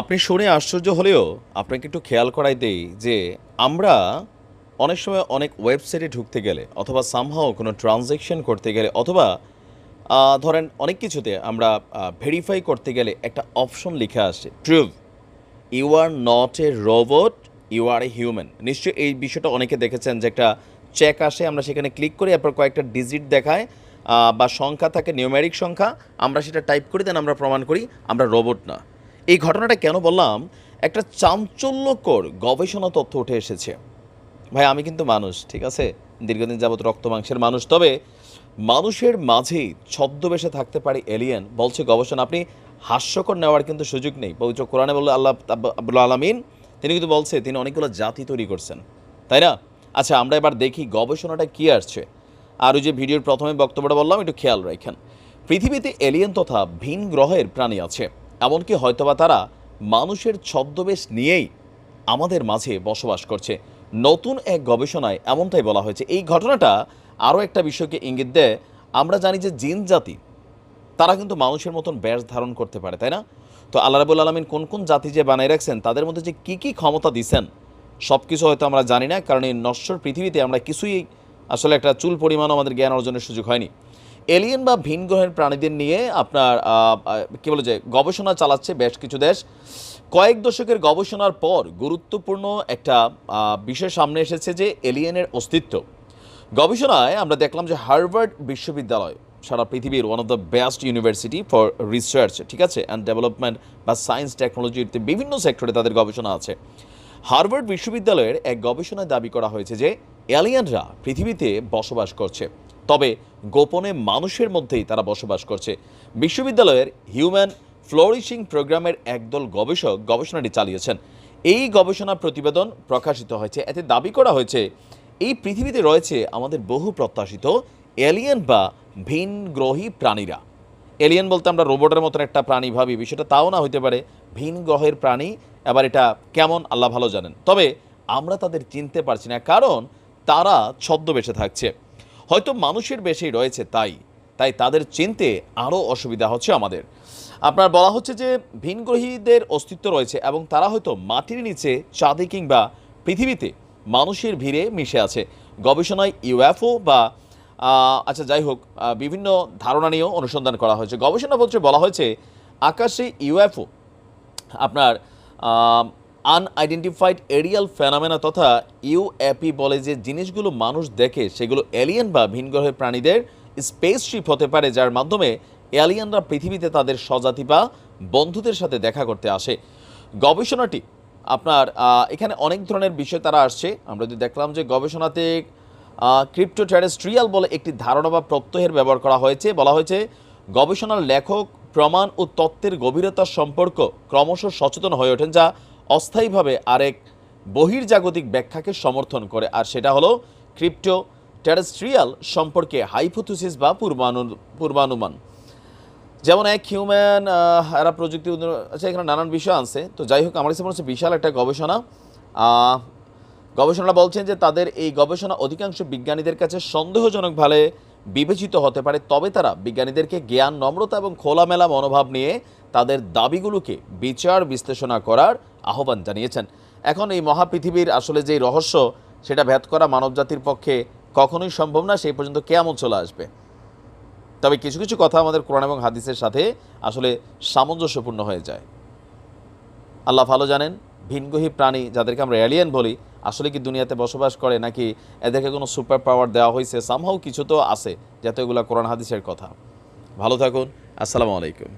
আপনি শুনে আশ্চর্য হলেও আপনাকে একটু খেয়াল করাই দেই যে আমরা অনেক সময় অনেক ওয়েবসাইটে ঢুকতে গেলে অথবা সামহাও কোনো ট্রানজ্যাকশন করতে গেলে অথবা ধরেন অনেক কিছুতে আমরা ভেরিফাই করতে গেলে একটা অপশন লিখে আসে। Prove you are not a robot you are a human নিশ্চয়ই এই বিষয়টা অনেকে দেখেছেন যে একটা চেক আসে, আমরা সেখানে ক্লিক করি, এরপর কয়েকটা ডিজিট দেখায় বা সংখ্যা থাকে নিউমেরিক সংখ্যা, আমরা সেটা টাইপ করি দেন, আমরা প্রমাণ করি, আমরা রোবট না। এই ঘটনাটা কেন বললাম? একটা চাঞ্চল্যকর গবেষণা তথ্য উঠে এসেছে। ভাই, আমি কিন্তু মানুষ, ঠিক আছে? দীর্ঘদিন যাবত রক্ত মাংসের মানুষ। তবে মানুষের মাঝেই ছদ্মবেশে থাকতে পারে এলিয়েন বলছে গবেষণা, আপনি হাস্যকর নেওয়ার কিন্তু সুযোগ নেই। পবিত্র কোরআনে বলল, আল্লাহ আব্বুল আলমিন, তিনি কিন্তু বলছে, তিনি অনেকগুলো জাতি তৈরি করছেন। তাই না? আচ্ছা আমরা এবার দেখি গবেষণাটা কি আসছে। আর ওই যে ভিডিওর প্রথমে বক্তব্যটা বললাম, একটু খেয়াল রাখেন। পৃথিবীতে এলিয়েন তথা ভিন গ্রহের প্রাণী আছে। এমনকি হয়তোবা তারা মানুষের ছদ্মবেশ নিয়েই আমাদের মাঝে বসবাস করছে। নতুন এক গবেষণায় এমনটাই বলা হয়েছে। এই ঘটনাটা আরও একটা বিষয়কে ইঙ্গিত দেয়। আমরা জানি যে জিন জাতি, তারা কিন্তু মানুষের মতন ব্যাস ধারণ করতে পারে, তাই না? তো আল্লাহ রাবুল আলমিন কোন কোন জাতি যে বানাই রাখছেন, তাদের মধ্যে যে কী কী ক্ষমতা দিছেন সব কিছু হয়তো আমরা জানি না, কারণ এই নশ্বর পৃথিবীতে আমরা কিছুই আসলে একটা চুল পরিমাণও আমাদের জ্ঞান অর্জনের সুযোগ হয়নি। এলিয়েন বা ভিন গ্রহের প্রাণীদের নিয়ে আপনার কি বলে যে, গবেষণা চালাচ্ছে বেশ কিছু দেশ। কয়েক দশকের গবেষণার পর গুরুত্বপূর্ণ একটা বিষয় সামনে এসেছে যে এলিয়েনের অস্তিত্ব। গবেষণায় আমরা দেখলাম যে হার্ভার্ড বিশ্ববিদ্যালয়, সারা পৃথিবীর one of the best university for research ঠিক আছে? অ্যান্ড ডেভেলপমেন্ট বা সায়েন্স টেকনোলজির বিভিন্ন সেক্টরে তাদের গবেষণা আছে। হার্ভার্ড বিশ্ববিদ্যালয়ের এক গবেষণায় দাবি করা হয়েছে যে এলিয়ানরা পৃথিবীতে বসবাস করছে। তবে গোপনে মানুষের মধ্যেই তারা বসবাস করছে। বিশ্ববিদ্যালয়ের হিউম্যান ফ্লোরিশিং প্রোগ্রামের একদল গবেষক গবেষণাটি চালিয়েছেন। এই গবেষণা প্রতিবেদন প্রকাশিত হয়েছে। এতে দাবি করা হয়েছে, এই পৃথিবীতে রয়েছে আমাদের বহু প্রত্যাশিত এলিয়েন বা ভিন গ্রহী প্রাণীরা। এলিয়েন বলতে আমরা রোবটের মতন একটা প্রাণী ভাবি, বিষয়টা তাও না হতে পারে। ভিন গ্রহের প্রাণী, এবার এটা কেমন আল্লাহ ভালো জানেন। তবে আমরা তাদের চিনতে পারছি না, কারণ তারা ছদ্মবেশে থাকছে। হয়তো মানুষের বেশেই রয়েছে তাই তাই তাদের চিনতে আরও অসুবিধা হচ্ছে আমাদের। আপনার বলা হচ্ছে যে ভিনগ্রহীদের অস্তিত্ব রয়েছে এবং তারা হয়তো মাটির নিচে, চাঁদে কিংবা পৃথিবীতে মানুষের ভিড়ে মিশে আছে। গবেষণায় ইউএফও বা আচ্ছা যাই হোক বিভিন্ন ধারণা নিয়েও অনুসন্ধান করা হয়েছে। গবেষণা গবেষণাপত্রে বলা হয়েছে, আকাশে ইউএফও, আপনার আনআইডেন্টিফাইড এরিয়াল ফেনামেনা তথা ইউএপি বলে যে জিনিসগুলো মানুষ দেখে, সেগুলো এলিয়েন বা ভিনগ্রহের প্রাণীদের স্পেসশিপ হতে পারে, যার মাধ্যমে এলিয়েনরা পৃথিবীতে তাদের স্বজাতি বা বন্ধুদের সাথে দেখা করতে আসে। গবেষণাটি, আপনার এখানে অনেক ধরনের বিষয় তারা আসছে। আমরা যদি দেখলাম যে গবেষণাতে ক্রিপ্টো টেরেস্ট্রিয়াল বলে একটি ধারণা বা প্রত্যয়ের ব্যবহার করা হয়েছে। বলা হয়েছে, গবেষণার লেখক, প্রমাণ ও তত্ত্বের গভীরতার সম্পর্ক ক্রমশ সচেতন হয়ে ওঠেন, যা অস্থায়ীভাবে আরেক বহির্জাগতিক ব্যাখ্যাকে সমর্থন করে, আর সেটা হলো ক্রিপ্টো টেরেস্ট্রিয়াল সম্পর্কে হাইপোথিসিস বা পূর্বানু, পূর্বানুমান। যেমন এক হিউম্যান এরা প্রযুক্তি উন্নয়ন আচ্ছা এখানে নানান বিষয় আছে। তো যাই হোক, আমার কাছে মনে হচ্ছে বিশাল একটা গবেষণা। গবেষণা বলছেন যে তাদের এই গবেষণা অধিকাংশ বিজ্ঞানীদের কাছে সন্দেহজনকভাবে বিবেচিত হতে পারে, তবে তারা বিজ্ঞানীদেরকে জ্ঞান, নম্রতা এবং খোলামেলা মনোভাব নিয়ে তাদের দাবিগুলোকে বিচার বিশ্লেষণা করার আহ্বান জানিয়েছেন। এখন এই মহাপৃথিবীর আসলে যে রহস্য, সেটা ভেদ করা মানবজাতির পক্ষে কখনোই সম্ভব না, সেই পর্যন্ত কেমন চলে আসবে। তবে কিছু কিছু কথা আমাদের কোরআন এবং হাদিসের সাথে আসলে সামঞ্জস্যপূর্ণ হয়ে যায়। আল্লাহ ভালো জানেন ভিনগ্রহী প্রাণী যাদেরকে আমরা এলিয়েন বলি, আসলে কি দুনিয়াতে বসবাস করে নাকি এদেরকে কোনো সুপার পাওয়ার দেওয়া হয়েছে? সামহাও কিছু তো আছে, যাতে এগুলো কোরআন হাদিসের কথা। ভালো থাকুন, আসসালামু আলাইকুম।